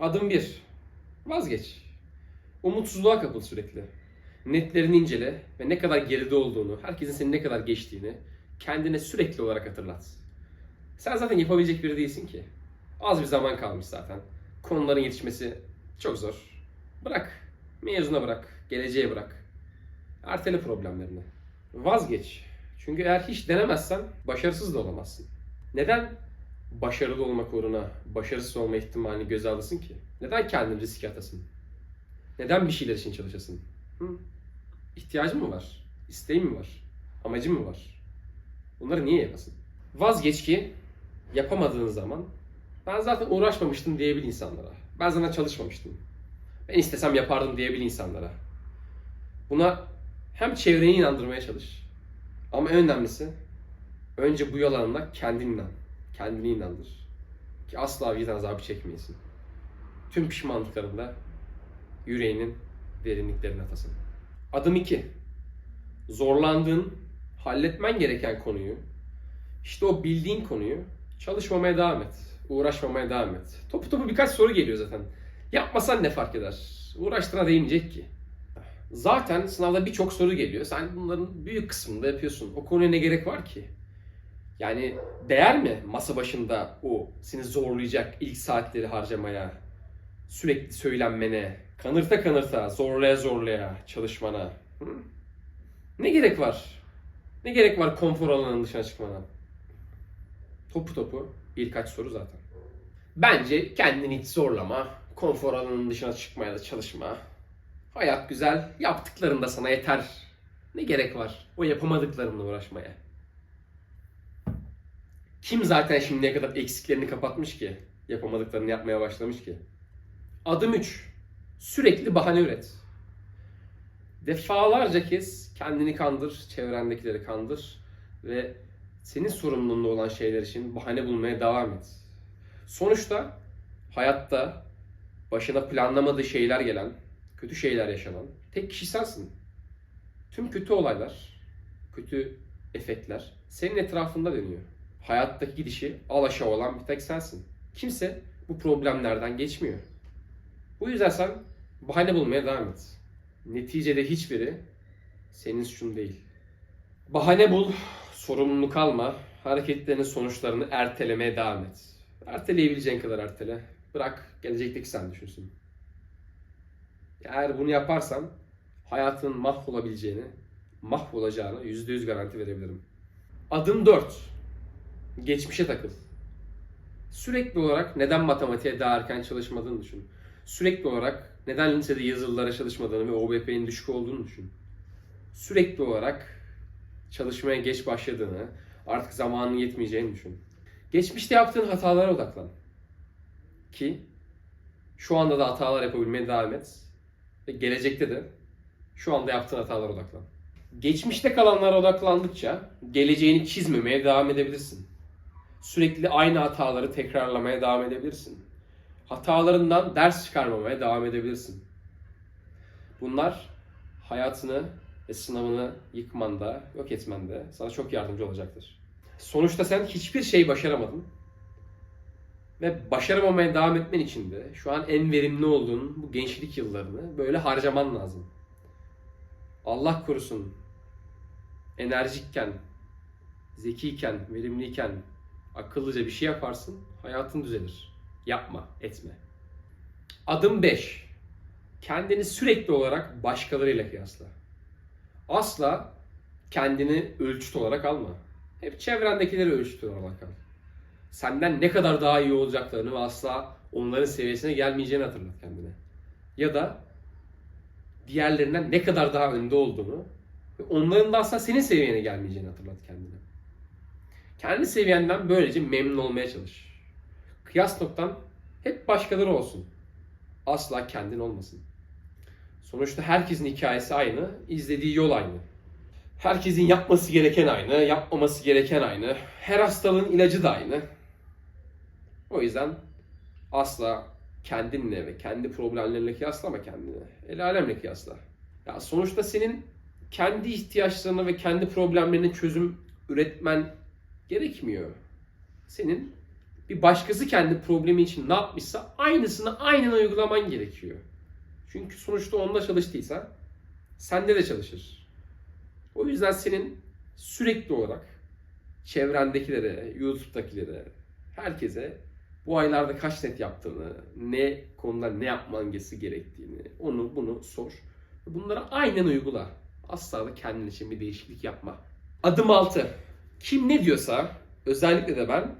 Adım 1. Vazgeç. Umutsuzluğa kapıl sürekli. Netlerini incele ve ne kadar geride olduğunu, herkesin seni ne kadar geçtiğini kendine sürekli olarak hatırlat. Sen zaten yapabilecek biri değilsin ki. Az bir zaman kalmış zaten. Konuların yetişmesi çok zor. Bırak. Mezuna bırak. Geleceğe bırak. Ertele problemlerini. Vazgeç. Çünkü eğer hiç denemezsen başarısız da olamazsın. Neden başarılı olmak uğruna başarısız olma ihtimalini göze alırsın ki? Neden kendini riske atasın? Neden bir şeyler için çalışasın? Hı? İhtiyacın mı var? İsteğin mi var? Amacın mı var? Bunları niye yapasın? Vazgeç ki yapamadığın zaman ben zaten uğraşmamıştım diyebil insanlara. Ben zaten çalışmamıştım. Ben istesem yapardım diyebil insanlara. Buna hem çevreni inandırmaya çalış. Ama en önemlisi önce bu yalanla kendin inan. Kendini inandır. Ki asla vicdan azabı çekmeyesin. Tüm pişmanlıklarında yüreğinin derinliklerine atasın. Adım 2. Zorlandığın, halletmen gereken konuyu, işte o bildiğin konuyu çalışmamaya devam et. Uğraşmamaya devam et. Topu topu birkaç soru geliyor zaten. Yapmasan ne fark eder? Uğraştığına değmeyecek ki. Zaten sınavda birçok soru geliyor. Sen bunların büyük kısmını da yapıyorsun. O konuya ne gerek var ki? Yani değer mi masa başında o seni zorlayacak ilk saatleri harcamaya, sürekli söylenmene, kanırta kanırta, zorlaya zorlaya çalışmana? Ne gerek var? Ne gerek var konfor alanının dışına çıkmana? Topu topu birkaç soru zaten. Bence kendini hiç zorlama, konfor alanının dışına çıkmaya da çalışma. Hayat güzel, yaptıkların da sana yeter. Ne gerek var o yapamadıklarınla uğraşmaya? Kim zaten şimdiye kadar eksiklerini kapatmış ki? Yapamadıklarını yapmaya başlamış ki? Adım 3. Sürekli bahane üret. Defalarca kez kendini kandır, çevrendekileri kandır ve senin sorumluluğunda olan şeyler için bahane bulmaya devam et. Sonuçta hayatta başına planlamadığı şeyler gelen, kötü şeyler yaşanan tek kişi sensin. Tüm kötü olaylar, kötü efektler senin etrafında dönüyor. Hayattaki gidişi alaşağı olan bir tek sensin. Kimse bu problemlerden geçmiyor. Bu yüzden sen bahane bulmaya devam et. Neticede hiçbiri senin suçun değil. Bahane bul, sorumluluk alma, hareketlerinin sonuçlarını ertelemeye devam et. Erteleyebileceğin kadar ertele. Bırak gelecekteki sen düşünsün. Eğer bunu yaparsan hayatının mahvolabileceğini, mahvolacağını %100 garanti verebilirim. Adım 4. Geçmişe takıl. Sürekli olarak neden matematiğe daha erken çalışmadığını düşün. Sürekli olarak neden lisede yazılılara çalışmadığını ve OBP'nin düşük olduğunu düşün. Sürekli olarak çalışmaya geç başladığını, artık zamanın yetmeyeceğini düşün. Geçmişte yaptığın hatalara odaklan. Ki şu anda da hatalar yapabilmeye devam et. Ve gelecekte de şu anda yaptığın hatalara odaklan. Geçmişte kalanlara odaklandıkça geleceğini çizmemeye devam edebilirsin. Sürekli aynı hataları tekrarlamaya devam edebilirsin. Hatalarından ders çıkarmamaya devam edebilirsin. Bunlar hayatını ve sınavını yıkmanda, yok etmende sana çok yardımcı olacaktır. Sonuçta sen hiçbir şey başaramadın. Ve başaramamaya devam etmen için de şu an en verimli olduğun bu gençlik yıllarını böyle harcaman lazım. Allah korusun enerjikken, zekiyken, verimliyken akıllıca bir şey yaparsın, hayatın düzelir. Yapma, etme. Adım 5. Kendini sürekli olarak başkalarıyla kıyasla. Asla kendini ölçüt olarak alma. Hep çevrendekileri ölçüt olarak al. Senden ne kadar daha iyi olacaklarını ve asla onların seviyesine gelmeyeceğini hatırlat kendine. Ya da diğerlerinden ne kadar daha önde olduğunu ve onların da asla senin seviyene gelmeyeceğini hatırlat kendine. Kendi seviyenden böylece memnun olmaya çalış. Kıyas noktan hep başkaları olsun. Asla kendin olmasın. Sonuçta herkesin hikayesi aynı, izlediği yol aynı. Herkesin yapması gereken aynı, yapmaması gereken aynı. Her hastalığın ilacı da aynı. O yüzden asla kendinle ve kendi problemlerinle kıyaslama kendini. El alemle kıyasla. Ya sonuçta senin kendi ihtiyaçlarına ve kendi problemlerine çözüm üretmen gerekmiyor. Senin bir başkası kendi problemi için ne yapmışsa aynısını aynen uygulaman gerekiyor. Çünkü sonuçta onda çalıştıysa sende de çalışır. O yüzden senin sürekli olarak çevrendekilere, YouTube'dakilere, herkese bu aylarda kaç net yaptığını, ne konuda ne yapman gerektiğini, onu bunu sor. Bunları aynen uygula. Asla da kendin için bir değişiklik yapma. Adım 6. Kim ne diyorsa, özellikle de ben,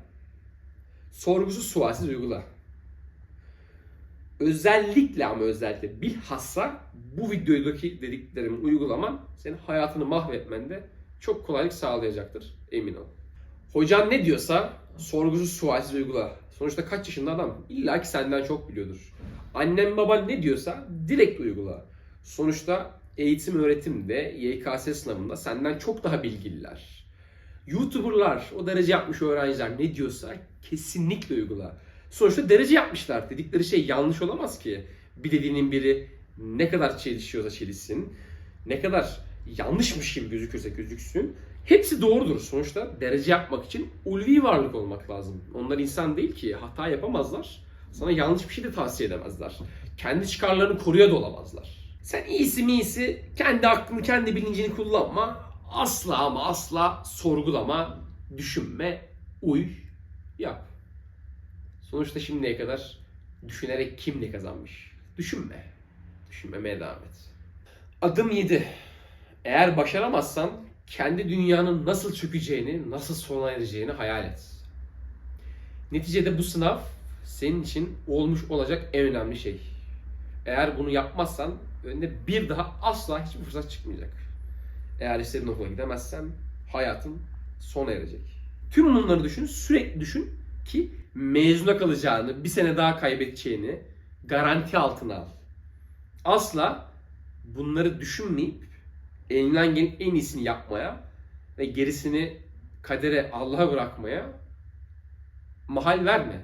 sorgusuz sualsiz uygula. Özellikle ama özellikle bilhassa bu videodaki dediklerimi uygulaman senin hayatını mahvetmende çok kolaylık sağlayacaktır. Emin ol. Hocan ne diyorsa sorgusuz sualsiz uygula. Sonuçta kaç yaşında adam? İlla ki senden çok biliyordur. Annen baban ne diyorsa direkt uygula. Sonuçta eğitim öğretimde YKS sınavında senden çok daha bilgililer. YouTuber'lar, o derece yapmış öğrenciler ne diyorsa kesinlikle uygula. Sonuçta derece yapmışlar. Dedikleri şey yanlış olamaz ki. Bir dediğinin biri ne kadar çelişiyorsa çelişsin, ne kadar yanlışmış gibi gözükürse gözüksün. Hepsi doğrudur. Sonuçta derece yapmak için ulvi varlık olmak lazım. Onlar insan değil ki. Hata yapamazlar. Sana yanlış bir şey de tavsiye edemezler. Kendi çıkarlarını koruya da olamazlar. Sen iyisi mi iyisi kendi aklını, kendi bilincini kullanma. Asla ama asla sorgulama, düşünme, uy, yap. Sonuçta şimdiye kadar düşünerek kim ne kazanmış? Düşünme. Düşünmemeye devam et. Adım 7. Eğer başaramazsan kendi dünyanın nasıl çökeceğini, nasıl sona ereceğini hayal et. Neticede bu sınav senin için olmuş olacak en önemli şey. Eğer bunu yapmazsan önüne bir daha asla hiçbir fırsat çıkmayacak. Eğer istediğin okula gidemezsen hayatın sona erecek. Tüm bunları düşün, sürekli düşün ki mezuna kalacağını, bir sene daha kaybedeceğini garanti altına al. Asla bunları düşünmeyip elinden gelen en iyisini yapmaya ve gerisini kadere Allah'a bırakmaya mahal verme.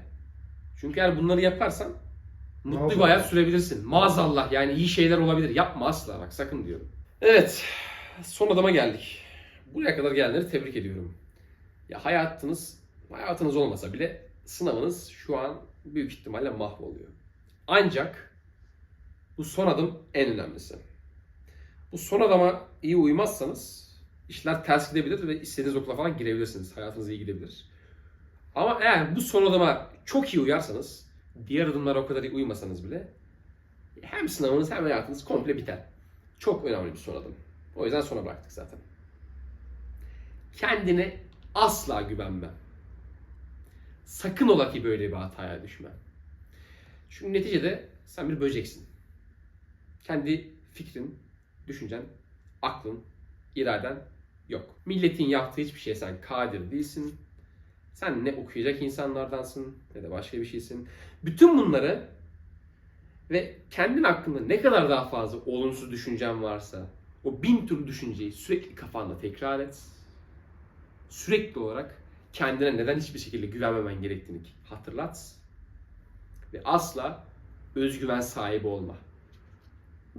Çünkü eğer bunları yaparsan mutlu bir hayat sürebilirsin. Maazallah yani iyi şeyler olabilir. Yapma asla bak sakın diyorum. Evet son adama geldik. Buraya kadar gelenleri tebrik ediyorum. Ya hayatınız hayatınız olmasa bile sınavınız şu an büyük ihtimalle mahvoluyor. Ancak bu son adım en önemlisi. Bu son adama iyi uymazsanız işler ters gidebilir ve istediğiniz okula falan girebilirsiniz. Hayatınız iyi gidebilir. Ama eğer bu son adama çok iyi uyarsanız, diğer adımlara o kadar iyi uymasanız bile hem sınavınız hem hayatınız komple biter. Çok önemli bir son adım. O yüzden sona bıraktık zaten. Kendine asla güvenme. Sakın ola ki böyle bir hataya düşme. Çünkü neticede sen bir böceksin. Kendi fikrin, düşüncen, aklın, iraden yok. Milletin yaptığı hiçbir şeye sen kadir değilsin. Sen ne okuyacak insanlardansın ne de başka bir şeysin. Bütün bunları ve kendin hakkında ne kadar daha fazla olumsuz düşüncen varsa o bin türlü düşünceyi sürekli kafanda tekrar et. Sürekli olarak kendine neden hiçbir şekilde güvenmemen gerektiğini hatırlat. Ve asla özgüven sahibi olma.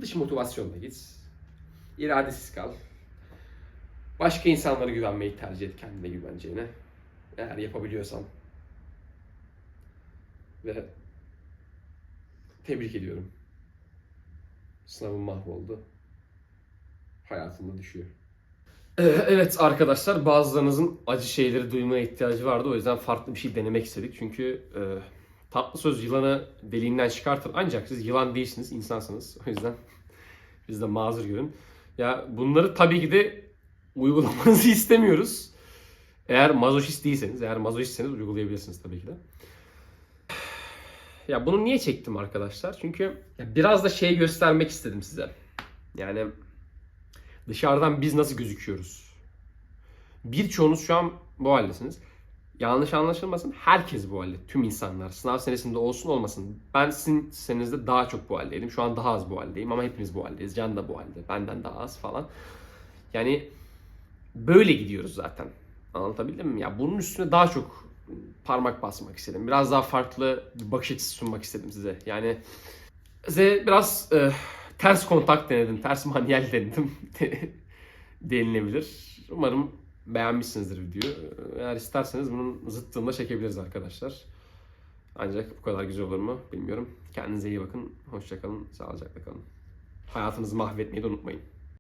Dış motivasyonla git. İradesiz kal. Başka insanlara güvenmeyi tercih et kendine güveneceğine. Eğer yapabiliyorsan. Ve tebrik ediyorum. Sınavın mahvoldu. Hayatında düşüyor. Ee, Evet arkadaşlar bazılarınızın acı şeyleri duymaya ihtiyacı vardı. O yüzden farklı bir şey denemek istedik. Çünkü e, tatlı söz yılanı deliğinden çıkartır. Ancak siz yılan değilsiniz, insansınız. O yüzden biz de mazur görün. Ya bunları tabii ki de uygulamanızı istemiyoruz. Eğer mazoşist değilseniz, eğer mazoşistseniz uygulayabilirsiniz tabii ki de. Ya bunu niye çektim arkadaşlar? Çünkü biraz da şey göstermek istedim size. Yani dışarıdan biz nasıl gözüküyoruz? Birçoğunuz şu an bu haldesiniz. Yanlış anlaşılmasın. Herkes bu halde. Tüm insanlar. Sınav senesinde olsun olmasın. Ben sizin senenizde daha çok bu haldeydim. Şu an daha az bu haldeyim ama hepimiz bu haldeyiz. Can da bu halde. Benden daha az falan. Yani böyle gidiyoruz zaten. Anlatabildim mi? Ya bunun üstüne daha çok parmak basmak istedim. Biraz daha farklı bir bakış açısı sunmak istedim size. Yani size biraz e, ters kontak denedim. Ters manuel denedim. denilebilir. Umarım beğenmişsinizdir videoyu. Eğer isterseniz bunun zıttını da çekebiliriz arkadaşlar. Ancak bu kadar güzel olur mu bilmiyorum. Kendinize iyi bakın. Hoşçakalın. Sağlıcakla kalın. Hayatınızı mahvetmeyi de unutmayın.